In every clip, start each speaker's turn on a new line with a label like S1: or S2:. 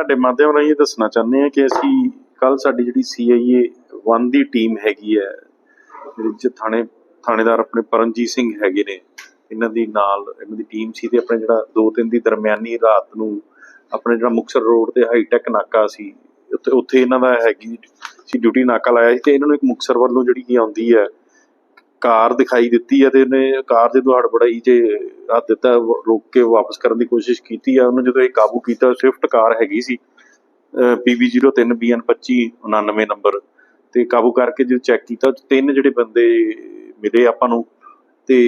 S1: ਮੈਂ ਤੁਹਾਡੇ ਮਾਧਿਅਮ ਰਾਹੀਂ ਇਹ ਦੱਸਣਾ ਚਾਹੁੰਦੇ ਹਾਂ ਕਿ ਅਸੀਂ ਕੱਲ ਸਾਡੀ ਜਿਹੜੀ ਸੀਆਈਏ 1 ਦੀ ਟੀਮ ਹੈਗੀ ਹੈ ਜਿਹਦੇ ਥਾਣੇ, ਥਾਣੇਦਾਰ ਆਪਣੇ ਪਰਮਜੀਤ ਸਿੰਘ ਹੈਗੇ ਨੇ, ਇਹਨਾਂ ਦੀ ਨਾਲ ਇਹਨਾਂ ਦੀ ਟੀਮ ਸੀ ਤੇ ਆਪਣੇ ਜਿਹੜਾ 2-3 ਦੀ ਦਰਮਿਆਨੀ ਰਾਤ ਨੂੰ ਆਪਣੇ ਜਿਹੜਾ ਮੁਕਸਰ ਰੋਡ ਤੇ ਹਾਈਟੈਕ ਨਾਕਾ ਸੀ, ਉੱਥੇ ਉੱਥੇ ਇਹਨਾਂ ਦਾ ਹੈਗੀ ਸੀ ਡਿਊਟੀ ਨਾਕਾ ਲਾਇਆ ਸੀ ਤੇ ਇਹਨਾਂ ਨੂੰ ਇੱਕ ਮੁਕਸਰ ਵੱਲੋਂ ਜਿਹੜੀ ਕੀ ਆਉਂਦੀ ਹੈ ਕਾਰ ਦਿਖਾਈ ਦਿੱਤੀ ਹੈ ਤੇ ਇਹਨੇ ਕਾਰ ਦੇ ਦੁਆੜ ਬੜਾਈ 'ਚ ਹੱਥ ਦਿੱਤਾ, ਰੋਕ ਕੇ ਵਾਪਸ ਕਰਨ ਦੀ ਕੋਸ਼ਿਸ਼ ਕੀਤੀ ਆ। ਉਹਨੂੰ ਜਦੋਂ ਇਹ ਕਾਬੂ ਕੀਤਾ ਸਵਿਫਟ ਕਾਰ ਹੈਗੀ ਸੀ PB03 BN2599 ਨੰਬਰ ਤੇ ਕਾਬੂ ਕਰਕੇ ਜਦੋਂ ਚੈੱਕ ਕੀਤਾ, ਤਿੰਨ ਜਿਹੜੇ ਬੰਦੇ ਮਿਲੇ ਆਪਾਂ ਨੂੰ ਤੇ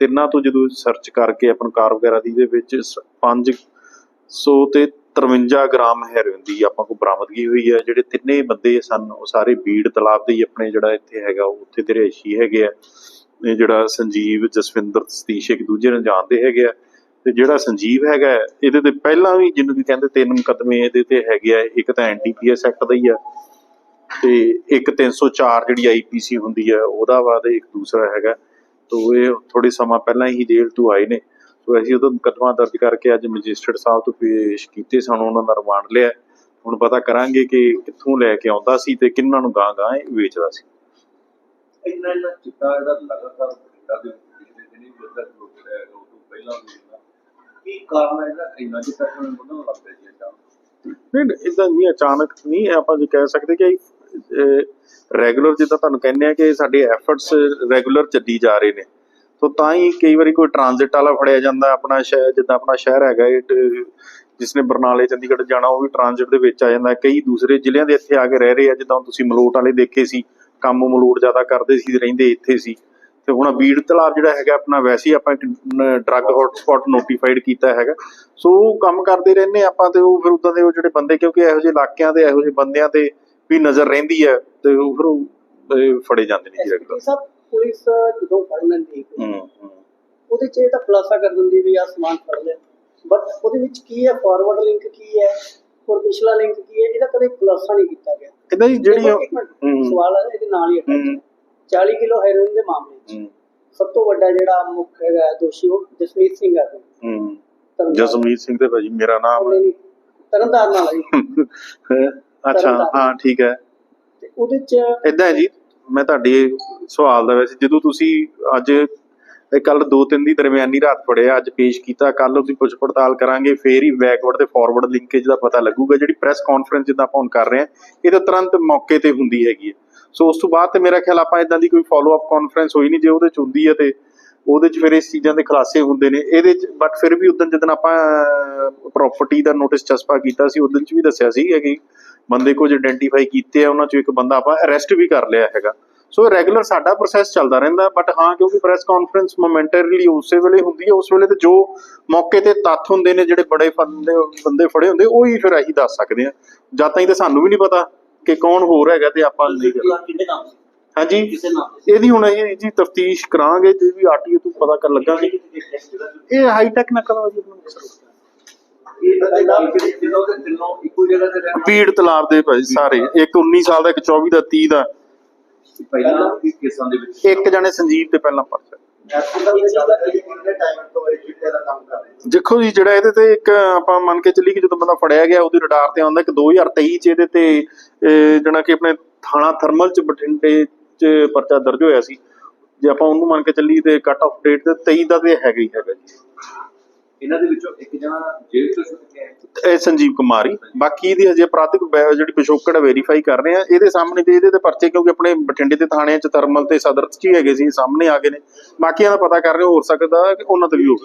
S1: ਤਿੰਨਾਂ ਤੋਂ ਜਦੋਂ ਸਰਚ ਕਰਕੇ ਆਪਾਂ ਨੂੰ ਕਾਰ ਵਗੈਰਾ ਦੀ ਦੇ ਵਿੱਚ 500 ਤੇ 53 ਗ੍ਰਾਮ ਹੈਰੋਇਨ ਦੀ ਆਪਾਂ ਕੋਲ ਬਰਾਮਦਗੀ ਹੋਈ ਹੈ, ਜਿਹੜੇ ਤਿੰਨੇ ਬੰਦੇ ਸਨ, ਉਹ ਸਾਰੇ ਬੀੜ ਤਲਾਬ ਦੇ ਹੀ ਆਪਣੇ ਜਿਹੜਾ ਇੱਥੇ ਹੈਗਾ ਉੱਥੇ ਦੇ ਰਿਹਾਇਸ਼ੀ ਹੈਗੇ ਆ। ਇਹ ਜਿਹੜਾ ਸੰਜੀਵ ਜਸਵਿੰਦਰ ਸਤੀਸ਼ ਇੱਕ ਦੂਜੇ ਨੂੰ ਜਾਣਦੇ ਹੈਗੇ ਆ। ਤੇ ਜਿਹੜਾ ਸੰਜੀਵ ਹੈਗਾ, ਇਹਦੇ ਤੇ ਪਹਿਲਾਂ ਵੀ ਜਿਹਨੂੰ ਕਿ ਕਹਿੰਦੇ ਤਿੰਨ ਮੁਕੱਦਮੇ ਇਹਦੇ ਤੇ ਹੈਗੇ ਆ, ਇੱਕ ਤਾਂ ਐਨਡੀਪੀਐਸ ਐਕਟ ਦਾ ਹੀ ਆ, ਤੇ ਇੱਕ 304 ਜਿਹੜੀ ਆਈਪੀਸੀ ਹੁੰਦੀ ਹੈ ਉਹਦਾ ਵਾ ਤੇ ਇੱਕ ਦੂਸਰਾ ਹੈਗਾ। ਤੋ ਇਹ ਥੋੜੇ ਸਮਾਂ ਪਹਿਲਾਂ ਹੀ ਜੇਲ੍ਹ ਤੋਂ ਆਏ ਨੇ। ਅਸੀਂ ਉਹਦਾ ਮੁਕੱਦਮਾ ਦਰਜ ਕਰਕੇ ਅੱਜ ਮੈਜਿਸਟਰੇਟ ਸਾਹਿਬ ਤੋਂ ਪੇਸ਼ ਕੀਤੇ ਸਾਨੂੰ ਉਹਨਾਂ ਦਾ ਰਿਮਾਂਡ ਲਿਆ। ਹੁਣ ਪਤਾ ਕਰਾਂਗੇ ਕਿ ਕਿੱਥੋਂ ਲੈ ਕੇ ਆਉਂਦਾ ਸੀ ਤੇ ਕਿੰਨਾਂ ਨੂੰ ਗਾਂ ਗਾਂ ਵੇਚਦਾ ਸੀ।
S2: ਇੰਨਾ ਇੰਨਾ ਚਿੱਟਾ ਜਿਹੜਾ ਲਗਾਤਾਰ ਬਠਿੰਡਾ ਦੇ ਪਿਛਲੇ ਦਿਨੀ ਜਿਹੜਾ ਲੋਕ ਰਿਹਾ ਹੈਗਾ ਉਹ ਤੋਂ ਪਹਿਲਾਂ ਵੀ ਇਹਦਾ ਕੀ ਕਾਰਨ ਹੈ ਇਹਦਾ ਇੰਨਾ ਚਿੱਟਾ ਕਿਉਂ ਵਧਣ ਲੱਗ ਪਿਆ ਜੀ ਅਚਾਨਕ?
S1: ਨਹੀਂ ਇਦਾਂ ਨਹੀਂ ਅਚਾਨਕ ਨਹੀਂ ਆਪਾਂ ਜੇ ਕਹਿ ਸਕਦੇ ਕਿ ਰੈਗੂਲਰ ਜਿੱਦਾਂ ਤੁਹਾਨੂੰ ਕਹਿੰਦੇ ਆ ਕਿ ਸਾਡੇ ਐਫਰਟਸ ਰੈਗੂਲਰ ਚੱਲੀ ਜਾ ਰਹੇ ਨੇ। ਸੋ ਤਾਂ ਹੀ ਕਈ ਵਾਰੀ ਕੋਈ ਟ੍ਰਾਂਜ਼ਿਟ ਵਾਲਾ ਫੜਿਆ ਜਾਂਦਾ ਆਪਣਾ ਸ਼ਹਿਰ ਜਿੱਦਾਂ ਆਪਣਾ ਸ਼ਹਿਰ ਹੈਗਾ ਇਹ ਟ- ਜਿਸਨੇ ਬਰਨਾਲੇ ਚੰਡੀਗੜ੍ਹ ਜਾਣਾ ਉਹ ਵੀ ਟ੍ਰਾਂਜ਼ਿਟ ਦੇ ਵਿੱਚ ਆ ਜਾਂਦਾ। ਕਈ ਦੂਸਰੇ ਜ਼ਿਲ੍ਹਿਆਂ ਦੇ ਇੱਥੇ ਆ ਕੇ ਰਹਿ ਰਹੇ ਆ ਜਿੱਦਾਂ ਤੁਸੀਂ ਮਲੋਟ ਵਾਲੇ ਦੇਖੇ ਸੀ ਕੰਮ ਮਲੋਟ ਜ਼ਿਆਦਾ ਕਰਦੇ ਸੀ ਰਹਿੰਦੇ ਇੱਥੇ ਸੀ। ਤੇ ਹੁਣ ਬੀੜ ਤਲਾਬ ਜਿਹੜਾ ਹੈਗਾ ਆਪਣਾ ਵੈਸੇ ਹੀ ਆਪਾਂ ਇੱਕ ਡਰੱਗ ਹੌਟਸਪੌਟ ਨੋਟੀਫਾਈਡ ਕੀਤਾ ਹੈਗਾ। ਸੋ ਉਹ ਕੰਮ ਕਰਦੇ ਰਹਿੰਦੇ ਆਪਾਂ ਤੇ ਉਹ ਫਿਰ ਉਦਾਂ ਦੇ ਉਹ ਜਿਹੜੇ ਬੰਦੇ ਕਿਉਂਕਿ ਇਹੋ ਜਿਹੇ ਇਲਾਕਿਆਂ ਦੇ ਇਹੋ ਜਿਹੇ ਬੰਦਿਆਂ ਤੇ ਵੀ ਨਜ਼ਰ ਰਹਿੰਦੀ ਹੈ ਤੇ ਉਹ ਫਿਰ ਫੜੇ ਜਾਂਦੇ ਨੇ ਜੀ ਰੈਗੂਲਰ
S3: ਪੁਲਿਸ ਜਦੋਂ ਫੜ ਲੈਂਦੀ ਹੈ।
S1: ਹੂੰ ਹੂੰ।
S3: ਉਹਦੇ ਚ ਇਹ ਤਾਂ ਖੁਲਾਸਾ ਕਰ ਦਿੰਦੀ ਵੀ ਆ ਸਮਾਨ ਫੜ ਲਿਆ। ਬਟ ਉਹਦੇ ਵਿੱਚ ਕੀ ਹੈ? ਫਾਰਵਰਡ ਲਿੰਕ ਕੀ ਹੈ? ਔਰ ਪਿਛਲਾ ਲਿੰਕ ਕੀ ਹੈ? ਇਹਦਾ ਕਦੇ ਖੁਲਾਸਾ ਨਹੀਂ ਕੀਤਾ ਗਿਆ।
S1: ਇਹਦਾ ਜੀ ਜਿਹੜੀ ਹੂੰ।
S3: ਸਵਾਲ ਹੈ ਇਹਦੇ ਨਾਲ ਹੀ ਹੈ।
S1: ਹੂੰ।
S3: 40 ਕਿਲੋ ਹੈਰੋਇਨ ਦੇ ਮਾਮਲੇ 'ਚ
S1: ਹੂੰ।
S3: ਸਭ ਤੋਂ ਵੱਡਾ ਜਿਹੜਾ ਮੁੱਖ ਹੈਗਾ ਦੋਸ਼ੀ ਉਹ ਜਸਮੀਤ ਸਿੰਘ ਹੈ।
S1: ਹੂੰ। ਜਸਮੀਤ ਸਿੰਘ ਤੇ ਭਾਜੀ ਮੇਰਾ ਨਾਮ
S3: ਨਹੀਂ, ਤਰਨਤਾਰਨ ਵਾਲਾ ਜੀ।
S1: ਅੱਛਾ ਹਾਂ ਠੀਕ ਹੈ।
S3: ਤੇ ਉਹਦੇ ਚ
S1: ਇਦਾਂ ਹੈ ਜੀ। ਮੈਂ ਤੁਹਾਡੇ ਸਵਾਲ ਦਾ ਵੈਸੇ ਜਦੋਂ ਤੁਸੀਂ ਅੱਜ ਕੱਲ ਦੋ ਤਿੰਨ ਦੀ ਦਰਮਿਆਨੀ ਰਾਤ ਫੜਿਆ ਅੱਜ ਪੇਸ਼ ਕੀਤਾ ਕੱਲ ਉਹਦੀ ਪੁੱਛ ਪੜਤਾਲ ਕਰਾਂਗੇ, ਫੇਰ ਹੀ ਬੈਕਵਰਡ ਤੇ ਫਾਰਵਰਡ ਲਿੰਕੇਜ ਦਾ ਪਤਾ ਲੱਗੂਗਾ, ਜਿਹੜੀ ਪ੍ਰੈਸ ਕਾਨਫਰੰਸ ਜਿੱਦਾਂ ਆਪਾਂ ਹੁਣ ਕਰ ਰਹੇ ਹਾਂ ਇਹ ਤਾਂ ਤੁਰੰਤ ਮੌਕੇ ਤੇ ਹੁੰਦੀ ਹੈਗੀ ਹੈ। ਸੋ ਉਸ ਤੋਂ ਬਾਅਦ ਤੇ ਮੇਰਾ ਖਿਆਲ ਆਪਾਂ ਇਦਾਂ ਦੀ ਕੋਈ ਫਾਲੋ ਅਪ ਕਾਨਫਰੰਸ ਹੋਈ ਨਹੀਂ, ਜੇ ਉਹਦੇ ਚ ਹੁੰਦੀ ਹੈ ਤੇ ਉਹਦੇ ਚ ਫਿਰ ਇਸ ਚੀਜ਼ਾਂ ਦੇ ਖੁਲਾਸੇ ਹੁੰਦੇ ਨੇ। ਇਹਦੇ ਚ ਬਟ ਫਿਰ ਵੀ ਉਦੋਂ ਜਦੋਂ ਆਪਾਂ ਪ੍ਰਾਪਰਟੀ ਦਾ ਨੋਟਿਸ ਚਸਪਾ ਕੀਤਾ ਸੀ ਉਦੋਂ ਚ ਵੀ ਦੱਸਿਆ ਸੀ ਕਿ ਬੰਦੇ ਕੁਝ ਆਇਡੈਂਟੀਫਾਈ ਕੀਤੇ ਆ ਉਹਨਾਂ ਚੋਂ ਇੱਕ ਬੰਦਾ ਆਪਾਂ ਅਰੈਸਟ ਵੀ ਕਰ ਲਿਆ ਹੈਗਾ। ਸੋ ਰੈਗੂਲਰ ਸਾਡਾ ਪ੍ਰੋਸੈਸ ਚੱਲਦਾ ਰਹਿੰਦਾ ਬਟ ਹਾਂ ਕਿਉਂਕਿ ਪ੍ਰੈਸ ਕਾਨਫਰੰਸ ਮੋਮੈਂਟਰੀਲੀ ਉਸੇ ਵੇਲੇ ਹੁੰਦੀ ਹੈ ਉਸ ਵੇਲੇ ਤੇ ਜੋ ਮੌਕੇ ਤੇ ਤੱਥ ਹੁੰਦੇ ਨੇ ਜਿਹੜੇ ਬੜੇ ਬੰਦੇ ਬੰਦੇ ਫੜੇ ਹੁੰਦੇ ਉਹ ਹੀ ਫਿਰ ਅਸੀਂ ਦੱਸ ਸਕਦੇ ਆ। ਜਦ ਤਾਈਂ ਤਾਂ ਸਾਨੂੰ ਵੀ ਨਹੀਂ ਪਤਾ ਕਿ ਕੌਣ ਹੋਰ ਹੈਗਾ ਤੇ ਆਪਾਂ ਨਹੀਂ ਕਰ
S3: ਕਿੰਨੇ ਨਾਮ ਸੀ?
S1: ਹਾਂਜੀ। ਇਹਦੀ ਹੁਣ ਅਸੀਂ ਜੀ ਤਫਤੀਸ਼ ਕਰਾਂਗੇ ਤੇ ਵੀ ਆਰਟੀਓ ਤੋਂ ਪਤਾ ਕਰ ਲੱਗਾਂਗੇ ਇਹ ਹਾਈ ਟੈਕ ਨਕਲ ਵਾ ਜੀ
S2: ਰਹਿਣ?
S1: ਪੀੜ ਤਲਾਬ ਦੇ ਭਾਈ ਸਾਰੇ। ਇੱਕ 19 ਸਾਲ ਦਾ ਇੱਕ 24 ਦਾ 30 ਦਾ।
S2: ਪਹਿਲਾਂ ਵੀ ਕੇਸਾਂ ਦੇ ਵਿੱਚ
S1: ਇੱਕ ਜਣੇ ਸੰਜੀਵ ਤੇ ਪਹਿਲਾਂ ਪਰਚਾ। ਦੇਖੋ ਜੀ ਜਿਹੜਾ ਇਹਦੇ ਤੇ ਇੱਕ ਆਪਾਂ ਮੰਨ ਕੇ ਚੱਲੀ ਕਿ ਜਦੋਂ ਬੰਦਾ ਫੜਿਆ ਗਿਆ ਉਹਦੀ ਰਡਾਰ ਤੇ ਆਉਂਦਾ ਕਿ 2023 ਚ ਇਹਦੇ ਤੇ ਜਿਹੜਾ ਕਿ ਆਪਣੇ ਥਾਣਾ ਥਰਮਲ ਚ ਬਠਿੰਡੇ ਚ ਪਰਚਾ ਦਰਜ ਹੋਇਆ ਸੀ। ਜੇ ਆਪਾਂ ਉਹਨੂੰ ਮੰਨ ਕੇ ਚੱਲੀ ਤੇ ਕੱਟ ਆਫ ਡੇਟ ਤੇ 23 ਦਾ ਤੇ ਹੈਗਾ ਹੀ ਹੈਗਾ ਜੀ।
S2: ਇਹਨਾਂ ਦੇ ਵਿੱਚੋਂ ਇੱਕ ਜਣਾ ਜੇਲ੍ਹ ਤੋਂ ਛੁੱਟ ਕੇ ਆਇਆ।
S1: ਇਹ ਸੰਜੀਵ ਕੁਮਾਰੀ ਬਾਕੀ ਇਹਦੀ ਹਜੇ ਅਪਰਾਧਿਕ ਜਿਹੜੀ ਪਿਛੋਕੜ ਵੈਰੀਫਾਈ ਕਰ ਰਹੇ ਆ ਇਹਦੇ ਸਾਹਮਣੇ ਤੇ ਇਹਦੇ ਤੇ ਪਰਚੇ ਕਿਉਂਕਿ ਆਪਣੇ ਬਠਿੰਡੇ ਦੇ ਥਾਣਿਆਂ ਚ ਥਰਮਲ ਤੇ ਸਦਰ ਚ ਹੀ ਹੈਗੇ ਸੀ ਸਾਹਮਣੇ ਆ ਗਏ ਨੇ। ਬਾਕੀਆਂ ਦਾ ਪਤਾ ਕਰ ਰਹੇ ਹੋ ਸਕਦਾ ਕਿ ਉਹਨਾਂ ਤੇ ਵੀ ਹੋ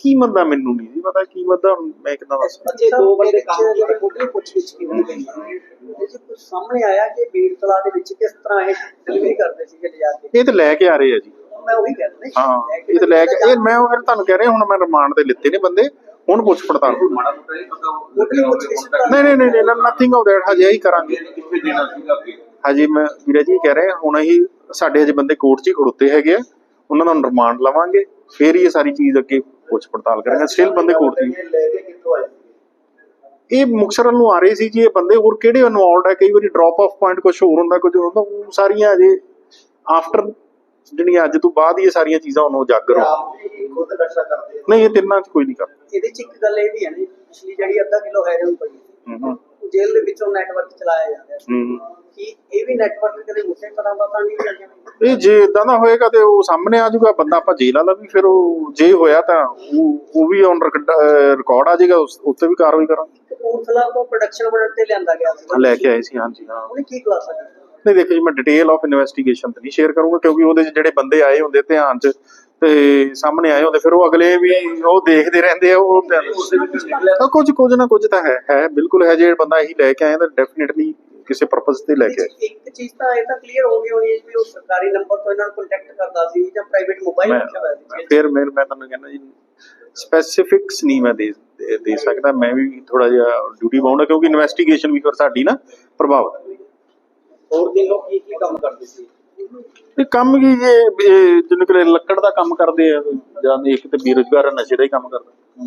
S1: ਗਿਆ ਕੀ ਮੰਦਾ ਮੈਨੂੰ ਨਹੀਂ? ਜੀ ਪਤਾ ਕੀ ਮੰਦਾ ਹੁਣ ਮੈਂ ਕਿਦਾਂ ਦੱਸ
S3: ਅੱਛੇ ਦੋ ਬੰਦੇ ਕੰਮ ਜਿਹੜੇ ਮੁੱਢਲੀ ਪੁੱਛਗਿੱਛ ਕੀਤੀ ਗਈ ਇਹ ਜੀ ਕੁਝ ਸਾਹਮਣੇ ਆਇਆ ਕਿ ਬੀੜ ਤਲਾ ਦੇ ਵਿੱਚ ਕਿਸ ਤਰ੍ਹਾਂ ਇਹ ਡਿਲੀਵਰੀ ਕਰਦੇ ਸੀਗੇ ਲਿਜਾ ਕੇ?
S1: ਇਹ ਤੇ ਲੈ ਕੇ ਆ ਰਹੇ ਆ ਜੀ।
S3: ਮੈਂ ਉਹੀ ਕਹਿ ਰਿਹਾ
S1: ਹਾਂ ਇਹ ਤੇ ਲੈ ਕੇ ਇਹ ਮੈਂ ਉਹ ਫਿਰ ਤੁਹਾਨੂੰ ਕਹਿ ਰਿਹਾ ਹੁਣ ਮੈਂ ਰਿਮਾਂਡ ਤੇ ਲਿੱਤੇ ਨੇ ਬੰਦੇ ਹੁਣ ਪੁੱਛ ਪੜਤਾਲ ਨਹੀਂ ਨਹੀਂ ਨਹੀਂ ਨਥਿੰਗ ਆਫ ਦੈਟ ਹਜੇ ਹੀ ਕਰਾਂਗੇ।
S2: ਕਿੱਥੇ ਦੇਣਾ ਸੀਗਾ ਅੱਗੇ?
S1: ਹਜੇ ਮੈਂ ਵੀਰੇ ਜੀ ਕਹਿ ਰਿਹਾ ਹੁਣ ਅਸੀਂ ਸਾਡੇ ਹਜੇ ਬੰਦੇ ਕੋਰਟ 'ਚ ਹੀ ਖੜੋਤੇ ਹੈਗੇ ਆ ਉਹਨਾਂ ਦਾ ਰਿਮਾਂਡ ਲਵਾਂਗੇ ਫਿਰ ਹੀ ਇਹ ਸਾਰੀ ਚੀਜ਼ ਅੱਗੇ ਪੁੱਛ ਪੜਤਾਲ ਕਰਾਂਗੇ। ਸਟਿਲ ਬੰਦੇ ਕੋਰਟ
S2: ਆਏ
S1: ਇਹ ਮੁਕਸਰ ਨੂੰ ਆ ਰਹੇ ਸੀ ਜੀ ਇਹ ਬੰਦੇ ਹੋਰ ਕਿਹੜੇ ਇਨਵੋਲਡ ਹੈ ਕਈ ਵਾਰੀ ਡ੍ਰੌਪ ਆਫ ਪੁਆਇੰਟ ਕੁਝ ਹੋਰ ਹੁੰਦਾ ਕੁਝ ਹੋਰ ਹੁੰਦਾ ਉਹ ਸਾਰੀਆਂ ਅਜੇ ਆਫਟਰ ਜਿਹੜੀਆਂ ਅੱਜ ਤੋਂ ਬਾਅਦ ਇਹ ਸਾਰੀਆਂ ਚੀਜ਼ਾਂ ਉਹਨੂੰ ਉਜਾਗਰ ਹੋ। ਨਹੀਂ ਇਹ ਤਿੰਨਾਂ 'ਚ ਕੋਈ ਨਹੀਂ ਕਰਦਾ।
S3: ਇਹਦੇ ਚ ਇੱਕ ਗੱਲ ਇਹ ਵੀ ਹੈ ਨੇ ਪਿਛਲੀ ਜਿਹੜੀ ਅੱਧਾ ਕਿਲੋ ਹੈਰੋਇਨ ਪਈ
S1: ਹੂੰ
S3: ਜੇਲ੍ਹ ਦੇ ਵਿੱਚੋਂ ਨੈਟਵਰਕ ਚਲਾਇਆ ਜਾ ਰਿਹਾ ਸੀ
S1: ਹੂੰ।
S3: ਕਿ ਇਹ ਵੀ ਨੈਟਵਰਕ ਕਦੇ ਉਸੇ ਤਰ੍ਹਾਂ ਦਾ ਤਾਂ ਨਹੀਂ ਲੱਗਿਆ
S1: ਇਹ ਜੇ ਇਦਾਂ ਦਾ ਹੋਏਗਾ ਤੇ ਉਹ ਸਾਹਮਣੇ ਆ ਜਾਊਗਾ ਬੰਦਾ ਆਪਾਂ ਜੇਲ੍ਹ ਵਾਲਾ ਵੀ ਫਿਰ ਉਹ ਜੇ ਹੋਇਆ ਤਾਂ ਉਹ ਉਹ ਵੀ ਔਨ ਰਿਕਾਰਡ ਆ ਜਾਏਗਾ ਉਸ ਉੱਤੇ ਵੀ ਕਾਰਵਾਈ ਕਰਾਂਗੇ।
S3: ਕਪੂਰਥਲਾ ਤੋਂ ਪ੍ਰੋਡਕਸ਼ਨ ਬਣਨ ਤੇ ਲਿਆਂਦਾ ਗਿਆ ਸੀ
S1: ਲੈ ਕੇ ਆਏ ਸੀ ਹਾਂਜੀ ਹਾਂ।
S3: ਉਹਨੇ ਕੀ ਖੁਲਾਸਾ
S1: ਨਹੀਂ ਦੇਖੋ ਜੀ ਮੈਂ ਡਿਟੇਲ ਆਫ ਇਨਵੈਸਟੀਗੇਸ਼ਨ ਤੇ ਨਹੀਂ ਸ਼ੇਅਰ ਕਰੂੰਗਾ ਕਿਉਂਕਿ ਉਹਦੇ 'ਚ ਜਿਹੜੇ ਬੰਦੇ ਆਏ ਹੁੰਦੇ ਧਿਆਨ 'ਚ ਤੇ ਸਾਹਮਣੇ ਆਏ ਹੁੰਦੇ ਫਿਰ ਉਹ ਅਗਲੇ ਵੀ ਉਹ ਦੇਖਦੇ ਰਹਿੰਦੇ ਆ ਉਹ ਕੁਝ ਕੁਝ ਨਾ ਕੁਝ ਤਾਂ ਹੈ ਹੈ ਬਿਲਕੁਲ ਹੈ ਜੇ ਬੰਦਾ ਇਹੀ ਲੈ ਕੇ ਆਇਆ ਤਾਂ ਡੈਫੀਨਿਟਲੀ ਕਿਸੇ ਪਰਪਸ ਤੇ ਲੈ ਕੇ ਆਇਆ
S3: ਇੱਕ ਚੀਜ਼ ਤਾਂ ਇਹ ਤਾਂ ਕਲੀਅਰ ਹੋ ਗਈ ਹੋਣੀ ਹੈ ਵੀ ਉਹ ਸਰਕਾਰੀ ਨੰਬਰ ਤੋਂ ਇਹਨਾਂ ਨੂੰ ਕੰਟੈਕਟ ਕਰਦਾ ਸੀ ਜਾਂ ਪ੍ਰਾਈਵੇਟ ਮੋਬਾਈਲ ਰੱਖਿਆ ਹੋਇਆ ਸੀ।
S1: ਫਿਰ ਮੈਂ ਮੈਂ ਤੁਹਾਨੂੰ ਕਹਿੰਦਾ ਜੀ ਸਪੈਸੀਫਿਕਸ ਨਹੀਂ ਮੈਂ ਦੇ ਦੇ- ਸਕਦਾ। ਮੈਂ ਵੀ ਥੋੜਾ ਜਿਹਾ ਡਿਊਟੀ ਬਾਉਂਡ ਕਿਉਂਕਿ ਇਨਵੈਸਟੀਗੇਸ਼ਨ ਵੀ ਫਿਰ ਸਾਡੀ ਨਾ ਪ੍ਰਭਾਵਿਤ ਹੈ।
S3: ਹੋਰ ਦਿਨ ਲੋਕ ਕੀ ਕੀ ਕੰਮ ਕਰਦੇ ਸੀ?
S1: ਇਹ ਕੰਮ ਕੀ ਇਹ ਇਹ ਜਿਹਨੂੰ ਕਿ ਲੱਕੜ ਦਾ ਕੰਮ ਕਰਦੇ ਆ ਜਾਂ ਇੱਕ ਤੇ ਬੇਰੁਜ਼ਗਾਰ ਨਸ਼ੇ ਦਾ ਹੀ ਕੰਮ ਕਰਦਾ।